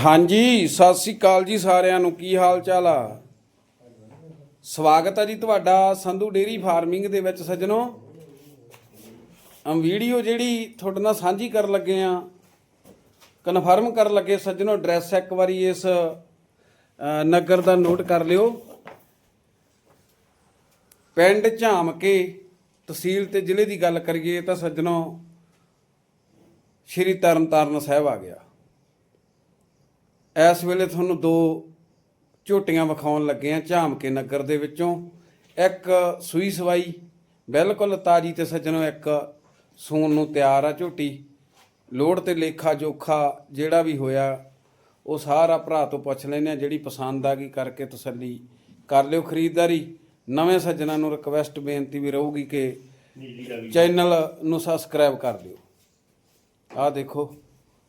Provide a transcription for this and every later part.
ਹਾਂਜੀ, ਸਤਿ ਸ੍ਰੀ ਅਕਾਲ ਜੀ ਸਾਰਿਆਂ ਨੂੰ। ਕੀ ਹਾਲ ਚਾਲ ਆ? ਸਵਾਗਤ ਹੈ ਜੀ ਤੁਹਾਡਾ ਸੰਧੂ ਡੇਰੀ ਫਾਰਮਿੰਗ ਦੇ ਵਿੱਚ ਸੱਜਣੋ। ਅਮ ਵੀਡੀਓ ਜਿਹੜੀ ਤੁਹਾਡੇ ਨਾਲ ਸਾਂਝੀ ਕਰਨ ਲੱਗੇ ਆ, ਕਨਫਰਮ ਕਰਨ ਲੱਗੇ ਸੱਜਣੋ, ਐਡਰੈਸ ਇੱਕ ਵਾਰੀ ਇਸ ਨਗਰ ਦਾ ਨੋਟ ਕਰ ਲਿਓ। ਪਿੰਡ ਝਾਮਕੇ ਤਹਿਸੀਲ ਤੇ ਜ਼ਿਲ੍ਹੇ ਦੀ ਗੱਲ ਕਰੀਏ ਤਾਂ ਸੱਜਣੋ, ਸ਼੍ਰੀ ਤਰਨਤਾਰਨ ਸਾਹਿਬ ਆ ਗਿਆ। ਇਸ ਵੇਲੇ ਤੁਹਾਨੂੰ ਦੋ ਝੋਟੀਆਂ ਵਿਖਾਉਣ ਲੱਗੇ ਆ ਝਾਮਕੇ ਨਗਰ ਦੇ ਵਿੱਚੋਂ। ਇੱਕ ਸੂਈ ਸਵਾਈ, ਬਿਲਕੁਲ ਤਾਜੀ ਤੇ ਸੱਜਣੋ ਇੱਕ ਸੂਣ ਨੂੰ ਤਿਆਰ ਆ ਝੋਟੀ। ਲੋੜ ਤੇ ਲੇਖਾ ਜੋਖਾ ਜਿਹੜਾ ਵੀ ਹੋਇਆ, ਉਹ ਸਾਰਾ ਭਰਾ ਤੋਂ ਪੁੱਛ ਲੈਨੇ ਆ ਜਿਹੜੀ ਪਸੰਦ ਆ ਗਈ ਕਰਕੇ ਤਸੱਲੀ ਕਰ ਲਿਓ ਖਰੀਦਦਾਰੀ। ਨਵੇਂ ਸੱਜਣਾਂ ਨੂੰ ਰਿਕਵੈਸਟ ਬੇਨਤੀ ਵੀ ਰਹੂਗੀ ਕਿ ਚੈਨਲ ਨੂੰ ਸਬਸਕ੍ਰਾਈਬ ਕਰ ਲਿਓ ਆਹ ਦੇਖੋ,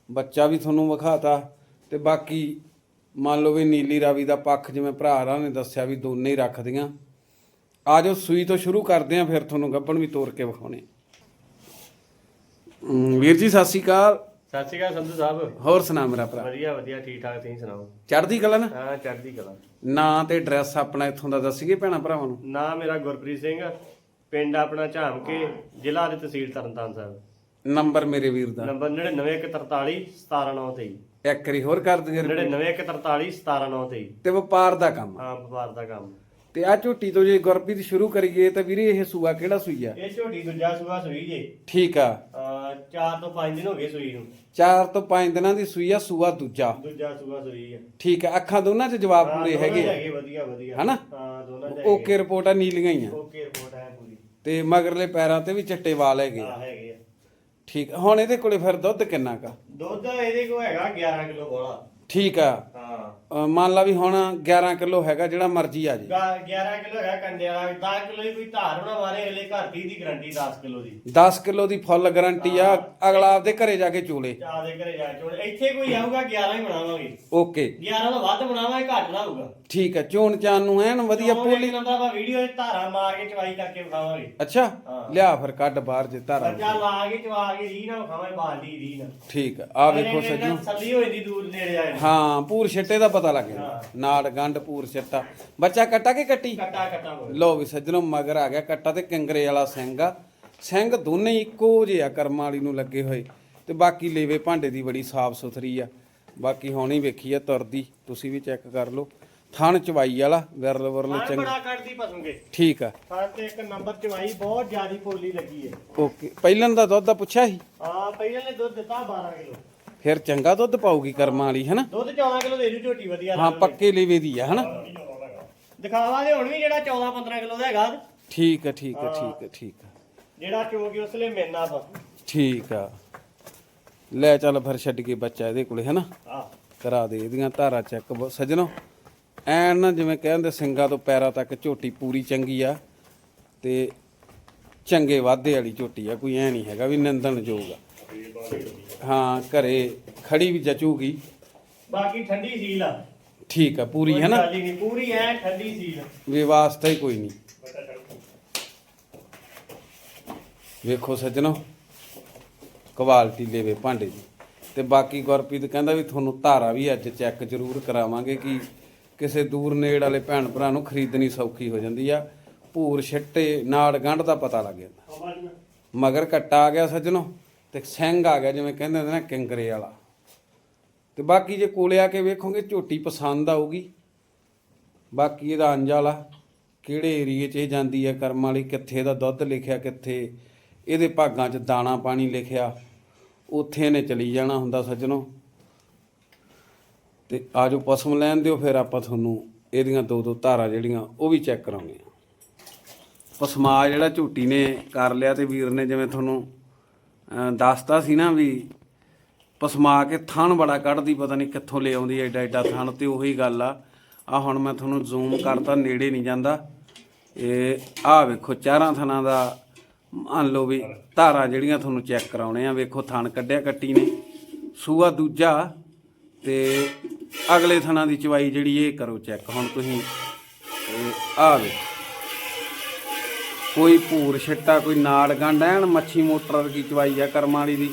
ਬੱਚਾ ਵੀ ਤੁਹਾਨੂੰ ਵਿਖਾਤਾ। ਤੇ ਬਾਕੀ ਮੰਨ ਲਓ ਵੀ ਨੀਲੀ ਰਾਵੀ ਦਾ ਪੱਖ ਜਿਵੇਂ ਭਰਾਰਾਂ ਨੇ ਦੱਸਿਆ ਵੀ ਦੋਨੇ ਹੀ ਰੱਖਦੀਆਂ। ਆਜੋ ਸੂਈ ਤੋਂ ਸ਼ੁਰੂ ਕਰਦੇ ਆਂ ਫਿਰ ਤੁਹਾਨੂੰ ਗੱਬਣ ਵੀ ਤੋੜ ਕੇ ਵਿਖਾਉਣੇ। ਵੀਰ ਜੀ ਸਤਿ ਸ਼੍ਰੀ ਅਕਾਲ। ਸਤਿ ਸ਼੍ਰੀ ਅਕਾਲ ਸੰਧੂ ਸਾਹਿਬ। ਹੋਰ ਸੁਣਾ ਮੇਰਾ ਭਰਾ। ਵਧੀਆ ਵਧੀਆ ਠੀਕ ਠਾਕ ਤੁਸੀਂ ਸੁਣਾਓ? ਚੜ੍ਹਦੀ ਕਲਾ ਨਾ? ਹਾਂ ਚੜ੍ਹਦੀ ਕਲਾ। ਨਾਂ ਤੇ ਐਡਰੈਸ ਆਪਣਾ ਇੱਥੋਂ ਦਾ ਦੱਸੀਏ ਭੈਣਾ ਭਰਾਵਾਂ ਨੂੰ? ਨਾਮ ਮੇਰਾ ਗੁਰਪ੍ਰੀਤ ਸਿੰਘ ਪਿੰਡ ਆਪਣਾ ਝਾਮਕੇ ਜ਼ਿਲ੍ਹਾ ਤੇ ਤਹਿਸੀਲ ਤਰਨਤਾਰਨ ਸਾਹਿਬ। ਨੰਬਰ ਮੇਰੇ ਵੀਰ ਦਾ। ਨੰਬਰ 99143 17923 ਇੱਕ ਵਾਰੀ ਹੋਰ ਕਰ ਦਈਏ 99143 17923 ਤੇ ਵਪਾਰ ਦਾ ਕੰਮ। ਹਾਂ ਵਪਾਰ ਦਾ ਕੰਮ। ਤੇ ਆ ਝੋਟੀ ਤੋਂ ਜੇ ਗੁਰਪ੍ਰੀਤ ਸ਼ੁਰੂ ਕਰੀਏ ਤਾਂ ਵੀਰੇ ਇਹ ਸੂਆ ਕਿਹੜਾ ਸੂਈ ਆ? ਇਹ ਝੋਟੀ ਦੂਜਾ ਸੂਆ ਸੂਈ ਜੇ। ਠੀਕ ਆ। ਅਹ ਚਾਰ ਤੋਂ 5 ਦਿਨ ਹੋ ਗਏ ਸੂਈ ਨੂੰ। 4 ਤੋਂ 5 ਦਿਨਾਂ ਦੀ ਸੂਈ ਆ ਸੂਆ ਦੂਜਾ। ਦੂਜਾ ਸੂਆ ਸੂਈ ਹੈ ਠੀਕ ਆ ਅੱਖਾਂ ਦੋਨਾਂ 'ਚ ਜਵਾਬ ਪੂਰੇ ਹੈਗੇ ਆ। ਹੈਗੇ ਵਧੀਆ ਵਧੀਆ। ਹਨਾ? ਹਾਂ ਦੋਨਾਂ ਚ ਓਕੇ ਰਿਪੋਰਟਾਂ ਨੀਲੀਆਂ ਹੀ ਆ। ਓਕੇ ਰਿਪੋਰਟ ਹੈ ਪੂਰੀ। ਤੇ ਮਗਰਲੇ ਪੈਰਾਂ ਤੇ ਵੀ ਚਿੱਟੇ ਵਾਲ ਹੈਗੇ ਆ। ਆ ਠੀਕ ਆ। ਹੁਣ ਇਹਦੇ ਕੋਲੇ ਫਿਰ ਦੁੱਧ ਕਿੰਨਾ ਕਾ ਦੁੱਧ ਇਹਦੇ ਕੋਲ ਹੈਗਾ 11 ਕਿਲੋ ਬੋਲਾ ਠੀਕ ਆ। ਹਾਂ। ਅ, ਮੰਨ ਲਾ ਵੀ ਹੁਣ 11 ਕਿਲੋ ਹੈਗਾ ਜਿਹੜਾ ਮਰਜ਼ੀ ਆ ਜੇ। ਗਾ- 11 ਕਿਲੋ ਹੈਗਾ ਕੰਡੇ ਵਾਲਾ 10 ਕਿਲੋ ਦੀ ਕੋਈ ਧਾਰ ਹੋਣਾ ਮਾਰੇ ਅਗਲੇ ਘਰ ਦੀ ਦੀ ਗਰੰਟੀ 10 ਕਿਲੋ ਦੀ। 10 ਕਿਲੋ ਦੀ ਫੁੱਲ ਗਾਰੰਟੀ ਆ ਅਗਲਾ ਆਪਦੇ ਘਰੇ ਜਾ ਕੇ ਚੋਲੇ। ਚਾਹ ਦੇ ਘਰੇ ਜਾ ਚੋੜ ਇੱਥੇ ਕੋਈ ਆਊਗਾ 11 ਹੀ ਬਣਾਵਾਂਗੇ। ਓਕੇ। 11 ਤੋਂ ਵੱਧ ਬਣਾਵਾਂਗੇ ਘੱਟ ਨਾ ਹੋਊਗਾ। ਠੀਕ ਆ ਚੋਣ ਚਾਨ ਨੂੰ ਐਨ ਵਧੀਆ ਪੋਲੀ ਨੰਬਰ ਆਪਾਂ ਵੀਡੀਓ 'ਚ ਧਾਰਾ ਮਾਰ ਕੇ ਚਵਾਈ ਕਰਕੇ ਵਿਖਾਵਾਂਗੇ। ਅੱਛਾ ਹਾਂ। ਲਿਆ ਫਿਰ ਕੱਢ ਬਾਹਰ ਜੇ ਧਾਰਾ ਬੱਚਾ ਲਾ ਕੇ ਚਵਾ ਕੇ ਰੀ ਨਾ ਵਿਖਾਵਾਂਗੇ ਬਾਲਦੀ ਰੀ ਨਾ ਠੀਕ ਆ ਆ ਵੇਖੋ ਸੱਜਣੋ ਸੱਲੀ ਹੋਈ ਦੀ ਦੂਰ ਨੇੜੇ ਆ ਹਾਂ ਪੂਰ ਛਿੱਟੇ ਦਾ ਪਤਾ ਲੱਗ ਜਾਂਦਾ। ਨਾੜ ਗੰਢ ਪੂਰ ਛਿੱਟਾ। ਬੱਚਾ ਕੱਟਾ ਕਿ ਕੱਟੀ? ਕੱਟਾ ਕੱਟਾ ਲੋ ਵੀ ਸੱਜਣੋ ਮਗਰ ਆ ਗਿਆ ਕੱਟਾ ਤੇ ਕਿੰਗਰੇ ਵਾਲਾ ਸਿੰਘ ਆ। ਸਿੰਘ ਦੋਨੇ ਇੱਕੋ ਜਿਹੇ ਆ ਕਰਮਾਂ ਵਾਲੀ ਨੂੰ ਲੱਗੇ ਹੋਏ। ਤੇ ਬਾਕੀ ਲੇਵੇ ਭਾਂਡੇ ਦੀ ਬੜੀ ਸਾਫ਼ ਸੁਥਰੀ ਆ। ਬਾਕੀ ਹੁਣੀ ਵੇਖੀ ਆ ਤੁਰਦੀ। ਤੁਸੀਂ ਵੀ ਚੈੱਕ ਕਰ ਲਓ। ਥਣ ਚਵਾਈ ਵਾਲਾ ਵਿਰਲ ਵਿਰਲ ਚੰਗ। ਬੜਾ ਕੱਟਦੀ ਪਸੂਗੇ। ਠੀਕ ਆ। ਹਾਂ ਤੇ ਇੱਕ ਨੰਬਰ ਚਵਾਈ ਬਹੁਤ ਜ਼ਿਆਦੀ ਪੋਲੀ ਲੱਗੀ ਹੈ ਓਕੇ। ਪਹਿਲਾਂ ਦਾ ਦੁੱਧ ਦਾ ਪੁੱਛਿਆ ਸੀ? ਹਾਂ ਪਹਿਲਾਂ ਨੇ ਦੁੱਧ ਦਿੱਤਾ 12 ਕਿਲੋ। ਫਿਰ ਚੰਗਾ ਦੁੱਧ ਪਾਊਗੀ ਕਰਮਾਂ ਵਾਲੀ ਹਨਾ? ਦੁੱਧ 14 ਕਿਲੋ ਦੇ ਜੂ ਝੋਟੀ ਵਧੀਆ ਹਾਂ ਪੱਕੇ ਲੇਵੇ ਦੀ ਆ ਹਨਾ? ਦਿਖਾਵਾਂਗੇ ਹੁਣ ਵੀ ਜਿਹੜਾ 14 15 ਕਿਲੋ ਦਾ ਹੈਗਾ। ਠੀਕ ਆ ਠੀਕ ਆ ਠੀਕ ਆ ਠੀਕ ਆ। ਜਿਹੜਾ ਚੋਗੀ ਉਸ ਲਈ ਮਿਲਣਾ ਵਾ। ਠੀਕ ਆ। ਲੈ ਚੱਲ ਫਿਰ ਛੱਡ ਕੇ ਬੱਚਾ ਇਹਦੇ ਕੋਲੇ ਹਨਾ? ਆ ਕਰਾ ਦੇ ਇਹਦੀਆਂ ਧਾਰਾ ਚੈੱਕ ਸੱਜਣੋ। ਐਨ ਨਾ ਜਿਵੇਂ ਕਹਿੰਦੇ ਸਿੰਘਾਂ ਤੋਂ ਪੈਰਾਂ ਤੱਕ ਝੋਟੀ ਪੂਰੀ ਚੰਗੀ ਆ ਤੇ ਚੰਗੇ ਵਾਧੇ ਵਾਲੀ ਝੋਟੀ ਆ ਕੋਈ ਐ ਨਹੀਂ ਹੈਗਾ ਵੀ ਨਿੰਦਣ ਯੋਗ ਆ। ਹਾਂ ਘਰੇ ਖੜੀ ਵੀ ਜਚੂਗੀ। ਬਾਕੀ ਠੰਡੀ ਸੀਲ ਆ। ਠੀਕ ਆ ਪੂਰੀ ਹੈ ਨਾ? ਗੱਲ ਹੀ ਨਹੀਂ ਪੂਰੀ ਐ ਠੰਡੀ ਸੀਲ। ਵੀ ਵਾਸਤਾ ਹੀ ਕੋਈ ਨਹੀਂ। ਵੇਖੋ ਸੱਜਣੋ ਕੁਆਲਿਟੀ ਲੈਵੇ ਭਾਂਡੇ ਦੀ। ਤੇ ਬਾਕੀ ਗੁਰਪ੍ਰੀਤ ਕਹਿੰਦਾ ਵੀ ਤੁਹਾਨੂੰ ਧਾਰਾ ਵੀ ਅੱਜ ਚੈੱਕ ਜ਼ਰੂਰ ਕਰਾਵਾਂਗੇ ਕਿ ਕਿਸੇ ਦੂਰ ਨੇੜ ਵਾਲੇ ਭੈਣ ਭਰਾ ਨੂੰ ਖਰੀਦਣੀ ਸੌਖੀ ਹੋ ਜਾਂਦੀ ਆ। ਭੂਰ ਛਿੱਟੇ ਨਾੜ ਗੰਢ ਦਾ ਪਤਾ ਲੱਗ ਜਾਂਦਾ। ਮਗਰ ਕੱਟਾ ਆ ਗਿਆ ਸੱਜਣੋ। ਤੇ ਸਿੰਘ ਆ ਗਿਆ ਜਿਵੇਂ ਕਹਿੰਦੇ ਹੁੰਦੇ ਨਾ ਕਿੰਗਰੇ ਵਾਲਾ। ਤੇ ਬਾਕੀ ਜੇ ਕੋਲੇ ਆ ਕੇ ਵੇਖੋਗੇ, ਝੋਟੀ ਪਸੰਦ ਆਊਗੀ। ਬਾਕੀ ਇਹਦਾ ਅੰਜ ਵਾਲਾ, ਕਿਹੜੇ ਏਰੀਏ 'ਚ ਇਹ ਜਾਂਦੀ ਹੈ, ਕਰਮ ਵਾਲੀ, ਕਿੱਥੇ ਦਾ ਦੁੱਧ ਲਿਖਿਆ, ਕਿੱਥੇ ਇਹਦੇ ਭਾਗਾਂ 'ਚ ਦਾਣਾ ਪਾਣੀ ਲਿਖਿਆ, ਉੱਥੇ ਨੇ ਚਲੀ ਜਾਣਾ ਹੁੰਦਾ ਸੱਜਣੋ। ਤੇ ਆਜੋ ਪਸਮ ਲੈਣ ਦਿਓ, ਫਿਰ ਆਪਾਂ ਤੁਹਾਨੂੰ ਇਹਦੀਆਂ ਦੋ ਦੋ ਧਾਰਾਂ ਜਿਹੜੀਆਂ, ਉਹ ਵੀ ਚੈੱਕ ਕਰਾਉਂਦੇ ਪਸਮਾ ਜਿਹੜਾ ਝੂਟੀ ਨੇ ਕਰ ਲਿਆ ਤੇ ਵੀਰ ਨੇ ਜਿਵੇਂ ਤੁਹਾਨੂੰ ਦੱਸਤਾ ਸੀ ਨਾ ਵੀ ਪਸਮਾ ਕੇ ਥਣ ਬੜਾ ਕੱਢਦੀ, ਪਤਾ ਨਹੀਂ ਕਿੱਥੋਂ ਲੈ ਆਉਂਦੀ ਐਡਾ ਐਡਾ ਥਣ ਤੇ ਉਹੀ ਗੱਲ ਆ। ਆ ਹੁਣ ਮੈਂ ਤੁਹਾਨੂੰ ਜ਼ੂਮ ਕਰਤਾ, ਨੇੜੇ ਨਹੀਂ ਜਾਂਦਾ। ਇਹ ਆ ਵੇਖੋ, ਚਾਰਾਂ ਥਣਾਂ ਦਾ, ਮੰਨ ਲਓ ਵੀ ਧਾਰਾਂ ਜਿਹੜੀਆਂ ਤੁਹਾਨੂੰ ਚੈੱਕ ਕਰਾਉਣੇ ਆ, ਵੇਖੋ ਥਣ ਕੱਢਿਆ ਕੱਟੀ ਨੇ। ਸੂਆ ਦੂਜਾ ਤੇ ਅਗਲੇ ਥਣਾਂ ਦੀ ਚਵਾਈ ਜਿਹੜੀ ਇਹ ਕਰੋ ਚੈੱਕ ਹੁਣ ਤੁਸੀਂ ਆ ਵੇਖੋ। ਕੋਈ ਭੂਰ ਛਿੱਟਾ ਕੋਈ ਨਾੜ ਗੰਢ ਐਨ ਮੱਛੀ ਮੋਟਰ ਵਰਗੀ ਚਵਾਈ ਆ ਕਰਮਾਂ ਵਾਲੀ ਦੀ।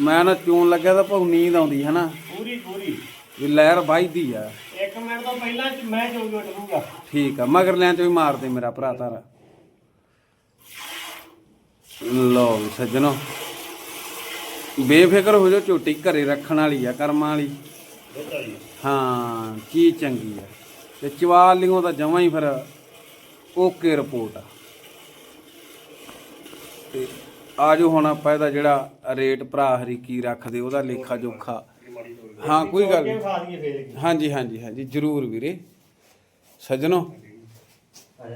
ਮੈਂ ਨਾ ਚੂਨ ਲੱਗਿਆ ਤਾਂ ਭਾਉ ਨੀਂਦ ਆਉਂਦੀ ਹੈ ਨਾ ਪੂਰੀ ਪੂਰੀ। ਵੀ ਲਹਿਰ ਵੱਜਦੀ ਆ। ਇੱਕ ਮਿੰਟ ਤੋਂ ਪਹਿਲਾਂ ਚ ਮੈਂ ਚੋਗੀ ਉੱਠੂਗਾ ਠੀਕ ਆ ਮਗਰ ਲਿਆਂ ਚ ਵੀ ਮਾਰ ਦੇ ਮੇਰਾ ਭਰਾ ਤਾਰਾ। ਵੀ ਸੱਜਣੋ ਬੇਫਿਕਰ ਹੋ ਜਾਓ ਝੋਟੀ ਘਰੇ ਰੱਖਣ ਵਾਲੀ ਆ ਕਰਮਾਂ ਵਾਲੀ। ਹਾਂ ਚੀਜ਼ ਚੰਗੀ ਆ। ਤੇ ਚਵਾਲ ਲਿਓ ਤਾਂ ਜਮਾਂ ਹੀ ਫਿਰ ਓਕੇ ਰਿਪੋਰਟ ਆ। ਤੇ ਆਜੋ ਹੁਣ ਆਪਾਂ ਇਹਦਾ ਜਿਹੜਾ ਰੇਟ ਭਰਾ ਹਰੀ ਕੀ ਰੱਖਦੇ, ਉਹਦਾ ਲੇਖਾ ਜੋਖਾ। ਹਾਂ, ਕੋਈ ਗੱਲ ਨਹੀਂ। ਹਾਂਜੀ ਹਾਂਜੀ ਹਾਂਜੀ, ਜਰੂਰ ਵੀਰੇ। ਸੱਜਣੋ,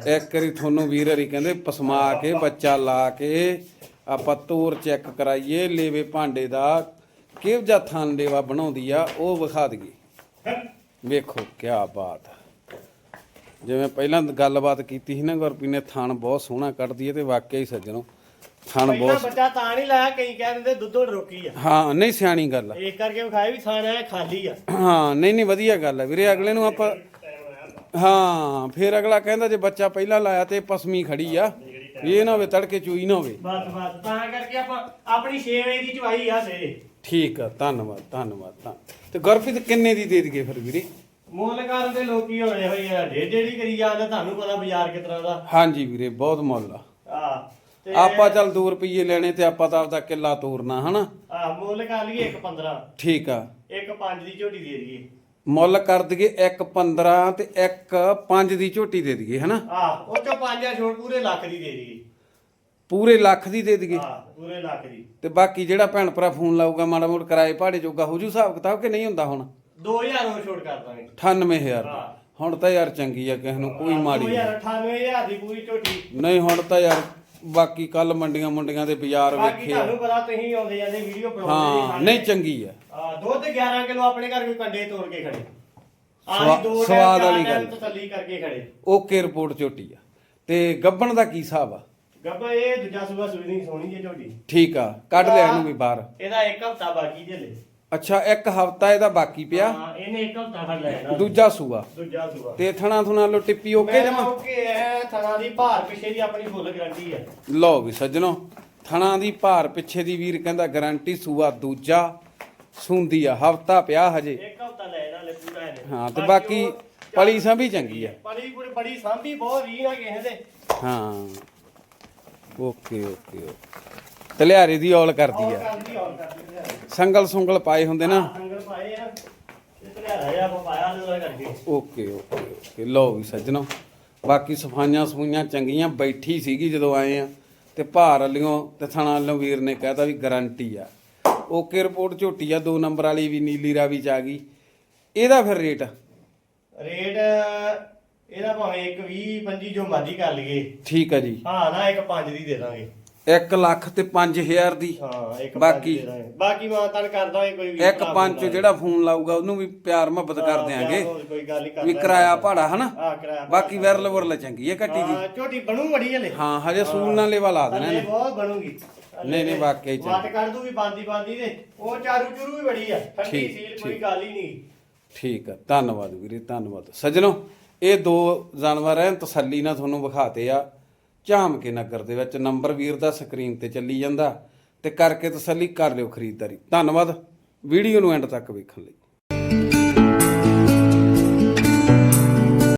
ਇੱਕ ਵਾਰੀ ਤੁਹਾਨੂੰ ਵੀਰ ਹਰੀ ਕਹਿੰਦੇ, ਪਸਮਾ ਕੇ, ਬੱਚਾ ਲਾ ਕੇ, ਆਪਾਂ ਤੋਰ ਚੈੱਕ ਕਰਾਈਏ, ਲੇਵੇ ਭਾਂਡੇ ਦਾ ਕਿਹੋ ਜਿਹਾ ਥਾਨ ਲੇਵਾ ਬਣਾਉਂਦੀ ਆ, ਉਹ ਵਿਖਾ ਦਈਏ। ਵੇਖੋ ਕੀ ਬਾਤ ਆ। ਜਿਵੇਂ ਪਹਿਲਾਂ ਗੱਲਬਾਤ ਕੀਤੀ ਸੀ ਨਾ ਗੁਰਪੀ ਨੇ ਥਾਨ ਬਹੁਤ ਸੋਹਣਾ ਕੱਢਦੀ ਹੈ ਤੇ ਵਾਕਿਆ ਹੀ ਸੱਜਣੋ ਪਹਿਲਾਂ ਬਹੁਤ ਬੱਚਾ ਤਾਂ ਨਹੀਂ ਲਾਇਆ ਕਈ ਕਹਿ ਦਿੰਦੇ ਦੁੱਧੋਂ ਰੋਕੀ ਆ। ਹਾਂ ਨਹੀਂ ਸਿਆਣੀ ਗੱਲ ਆ। ਕਰਕੇ ਵਿਖਾਏ ਵੀ ਥਾਂ ਹੈ ਖਾਲੀ ਆ। ਹਾਂ ਨਹੀਂ ਨਹੀਂ ਵਧੀਆ ਗੱਲ ਹੈ ਵੀਰੇ ਅਗਲੇ ਨੂੰ ਆਪਾਂ ਹਾਂ ਫਿਰ ਅਗਲਾ ਕਹਿੰਦਾ ਜੇ ਬੱਚਾ ਪਹਿਲਾਂ ਲਾਇਆ ਤੇ ਪਸਮੀ ਖੜੀ ਆ ਵੀ ਇਹ ਨਾ ਹੋਵੇ ਤੜਕੇ ਚੂਈ ਨਾ ਹੋਵੇ। ਬਸ ਬਸ ਤਾਂ ਕਰਕੇ ਆਪਾਂ ਆਪਣੀ 6 ਵਜੇ ਦੀ ਚਵਾਈ ਆ ਸੇ ਠੀਕ ਆ ਧੰਨਵਾਦ ਧੰਨਵਾਦ ਤਾਂ ਤੇ ਗੁਰਪ੍ਰੀਤ ਕਿੰਨੇ ਦੀ ਦੇ ਦਈਏ ਫਿਰ ਵੀਰੇ? ਮੁੱਲ ਕਰਨ ਦੇ ਲੋਕੀ ਹੋਣੇ ਹੋਏ ਆ ਡੇ ਜਿਹੜੀ ਕਰੀ ਜਾਂਦੇ ਤੁਹਾਨੂੰ ਪਤਾ ਬਾਜ਼ਾਰ ਕਿਸ ਤਰ੍ਹਾਂ ਦਾ। ਹਾਂਜੀ ਵੀਰੇ ਬਹੁਤ ਮੁੱਲ ਆ। ਆ ਤੇ ਆਪਾਂ ਚੱਲ 2 ਰੁਪਏ ਲੈਣੇ ਤੇ ਆਪਾਂ ਤਾਂ ਆਪਦਾ ਕਿੱਲਾ ਤੋਰਨਾ ਹਨਾ? ਆ ਮੁੱਲ ਕਰ ਲਈਏ 1 15 ਠੀਕ ਆ। ਇੱਕ 5 ਦੀ ਝੋਟੀ ਦੇ ਦਈਏ। ਮੁੱਲ ਕਰ ਦਈਏ 1 15 ਤੇ 1 5 ਦੀ ਝੋਟੀ ਦੇ ਦਈਏ ਹਨਾ? ਆ ਉਹ ਚੋਂ 5000 ਛੋੜ ਪੂਰੇ ਲੱਖ ਦੀ ਦੇ ਦਈਏ। ਪੂਰੇ ਲੱਖ ਦੀ ਦੇ ਦਈਏ। ਆ ਪੂਰੇ ਲੱਖ ਦੀ। ਤੇ ਬਾਕੀ ਜਿਹੜਾ ਭੈਣ ਭਰਾ ਫੋਨ ਲਾਊਗਾ ਮਾੜਾ ਮੋੜ ਕਿਰਾਏ ਭਾੜੇ ਜੋਗਾ ਹੋ ਜੂ ਹਿਸਾਬ ਕਿਤਾਬ ਕਿ ਨਹੀਂ ਹੁੰਦਾ ਹੁਣ? 2000 ਹੋਰ ਕਰ ਦਾਂਗੇ। 98000 ਹਾਂ। ਹੁਣ ਤਾਂ ਯਾਰ ਚੰਗੀ ਆ ਕਿਸੇ ਨੂੰ ਕੋਈ ਮਾੜੀ ਨਹੀਂ। 98000 ਦੀ ਪੂਰੀ ਝੋਟੀ। ਨਹੀਂ ਹੁਣ ਤਾਂ ਯਾਰ ਬਾਕੀ ਕੱਲ ਮੰਡੀਆਂ ਮੁੰਡੀਆਂ ਦੇ ਬਾਜ਼ਾਰ ਬਾਕੀ ਵੇਖੇ ਤੁਹਾਨੂੰ ਪਤਾ ਤੁਸੀਂ ਆਉਂਦੇ ਜਾਂਦੇ ਵੀਡੀਓ ਬਣਾਉਂਦੇ ਹਾਂ ਨਹੀਂ ਚੰਗੀ ਆ। ਆ ਦੁੱਧ 11 ਕਿਲੋ ਆਪਣੇ ਘਰ ਕੋਈ ਕੰਡੇ ਤੋੜ ਕੇ ਖੜੇ। ਸਵਾ- ਆਹ ਦੋ ਸਵਾਦ ਵਾਲੀ ਗੱਲ। ਤਸੱਲੀ ਕਰਕੇ ਖੜੇ। ਓਕੇ ਰਿਪੋਰਟ ਝੋਟੀ ਆ। ਤੇ ਗੱਬਣ ਦਾ ਕੀ ਹਿਸਾਬ ਆ? ਗੱਬਾ ਇਹ ਦੂਜਾ ਸੂਆ ਸੂਈ ਨਹੀਂ ਸੋਹਣੀ ਜੇ ਝੋਟੀ। ਠੀਕ ਆ ਕੱਢ ਲਿਆ ਇਹਨੂੰ ਵੀ ਬਾਹਰ। ਇਹਦਾ ਇੱਕ ਹਫਤਾ ਬਾਕੀ ਜੇ ਲੈ। ਅੱਛਾ ਇੱਕ ਹਫਤਾ ਇਹਦਾ ਬਾਕੀ ਪਿਆ। ਹਾਂ ਇਹਨੇ ਇੱਕ ਹਫਤਾ ਫੜ ਲੈਣਾ ਦੂਜਾ ਸੂਆ। ਦੂਜਾ ਸੂਆ। ਤੇ ਥਣਾ ਥੁਣਾ ਲੋ ਟਿੱਪੀ ਓਕੇ ਜਮਾ? ਓਕੇ ਹੈ ਥਣਾ ਦੀ ਭਾਰ ਪਿੱਛੇ ਦੀ ਆਪਣੀ ਫੁੱਲ ਗਾਰੰਟੀ ਹੈ ਲਓ ਵੀ ਸੱਜਣੋ ਥਣਾ ਦੀ ਭਾਰ ਪਿੱਛੇ ਦੀ ਵੀਰ ਕਹਿੰਦਾ ਗਾਰੰਟੀ ਸੂਆ ਦੂਜਾ ਸੁੰਦੀ ਆ ਹਫਤਾ ਪਿਆ ਹਜੇ। ਇੱਕ ਹਫਤਾ ਲੈ ਲੈ ਪੂਰਾ ਇਹਨੇ। ਹਾਂ ਤੇ ਬਾਕੀ ਪਲੀ ਸਾਂਭੀ ਚੰਗੀ ਆ। ਪਲੀ ਪੂਰੀ ਬੜੀ ਸਾਂਭੀ ਬਹੁਤ ਰੀ ਨਾ ਕਿਸੇ ਦੇ। ਹਾਂ। ਓਕੇ ਓਕੇ ਤਲਿਆਰੇ ਦੀ ਔਲ ਕਰਦੀ ਆ। ਕਰਦੀ ਕਰਦੀ। ਸੰਗਲ ਸੁੰਗਲ ਪਾਏ ਹੁੰਦੇ ਨਾ। ਸੰਗਲ ਪਾਏ ਆ। ਇਹ ਤੇ ਲਿਆ ਰਿਹਾ ਆਪਾਂ ਪਾਇਆ ਉਹਦਾ ਕਰਕੇ। Okay okay okay. ਲਓ ਵੀ ਸੱਜਣੋ ਬਾਕੀ ਸਫਾਈਆਂ ਸਫੂਈਆਂ ਚੰਗੀਆਂ ਬੈਠੀ ਸੀਗੀ ਜਦੋਂ ਆਏ ਆ। ਤੇ ਭਾਰ ਵਾਲਿਓ ਤੇ ਥਣਾ ਵਾਲਿਓ ਵੀਰ ਨੇ ਕਹਿਤਾ ਵੀ ਗਾਰੰਟੀ ਆ। ਓਕੇ ਰਿਪੋਰਟ ਝੋਟੀ ਆ ਦੋ ਨੰਬਰ ਵਾਲੀ ਵੀ ਨੀਲੀ ਰਾਵੀ ਚ ਆ ਗਈ। ਇਹਦਾ ਫਿਰ ਰੇਟ? ਰੇਟ ਇਹਦਾ ਭਾਵੇਂ ਇੱਕ 20 25 ਜੋ ਮਰਜ਼ੀ ਕਰ ਲਈਏ। ਠੀਕ ਆ ਜੀ। ਹਾਂ ਨਾ ਇੱਕ 5 ਦੀ ਦੇ ਦਾਂਗੇ। 1 ਲੱਖ ਤੇ 5000 ਦੀ। ਹਾਂ ਇੱਕ ਪੰਜ ਬਾਕੀ? ਦੇ ਦਾਂਗੇ। ਬਾਕੀ ਮਾਂ ਤਨ ਕਰ ਦਾਂਗੇ ਕੋਈ ਵੀ ਇੱਕ ਪੰਜ ਚੋਂ ਜਿਹੜਾ ਫੋਨ ਲਾਊਗਾ ਉਹਨੂੰ ਵੀ ਪਿਆਰ ਮੁਹੱਬਤ ਕਰ ਦਿਆਂਗੇ। ਕੋਈ ਗੱਲ ਨਹੀਂ ਵੀ ਕਿਰਾਇਆ ਭਾੜਾ ਹਨਾ? ਹਾਂ ਕਿਰਾਇਆ ਬਾਕੀ ਵਿਰਲ ਵਰਲ ਚੰਗੀ ਹੈ ਕੱਟੀ ਦੀ ਹਾਂ ਝੋਟੀ ਬਣੂ ਬੜੀ ਹਲੇ। ਹਾਂ ਹਜੇ ਸੂਲ ਨਾਲ ਲੇਵਾ ਲਾ ਦੇਣਾ ਹਲੇ ਇਹਨੇ। ਬਹੁਤ ਬਣੂਗੀ। ਨਹੀਂ, ਨਹੀਂ, ਵਾਕਈ ਚ। ਵਾਟ ਕੱਢ ਦੂਗੀ ਬਾਂਦੀ ਬਾਂਦੀ ਦੇ। ਉਹ ਚਾਰੂ ਚੁਰੂ ਵੀ ਬੜੀ ਆ। ਠੰਡੀ ਠੀਕ, ਸੀਲ ਕੋਈ ਠੀਕ। ਗੱਲ ਹੀ ਨਹੀਂ। ਠੀਕ ਆ ਧੰਨਵਾਦ ਵੀਰੇ ਧੰਨਵਾਦ। ਸੱਜਣੋ ਇਹ ਦੋ ਜਾਨਵਰ ਐ ਤਸੱਲੀ ਨਾਲ ਤੁਹਾਨੂੰ ਵਿਖਾਤੇ ਆ। ਝਾਮ ਕੇ ਨਗਰ ਦੇ ਵਿੱਚ ਨੰਬਰ ਵੀਰ ਦਾ ਸਕਰੀਨ ਤੇ ਚੱਲੀ ਜਾਂਦਾ ਤੇ ਕਰਕੇ ਤਸੱਲੀ ਕਰ ਲਿਓ ਖਰੀਦਦਾਰੀ। ਧੰਨਵਾਦ। ਵੀਡੀਓ ਨੂੰ ਐਂਡ ਤੱਕ ਵੇਖਣ ਲਈ।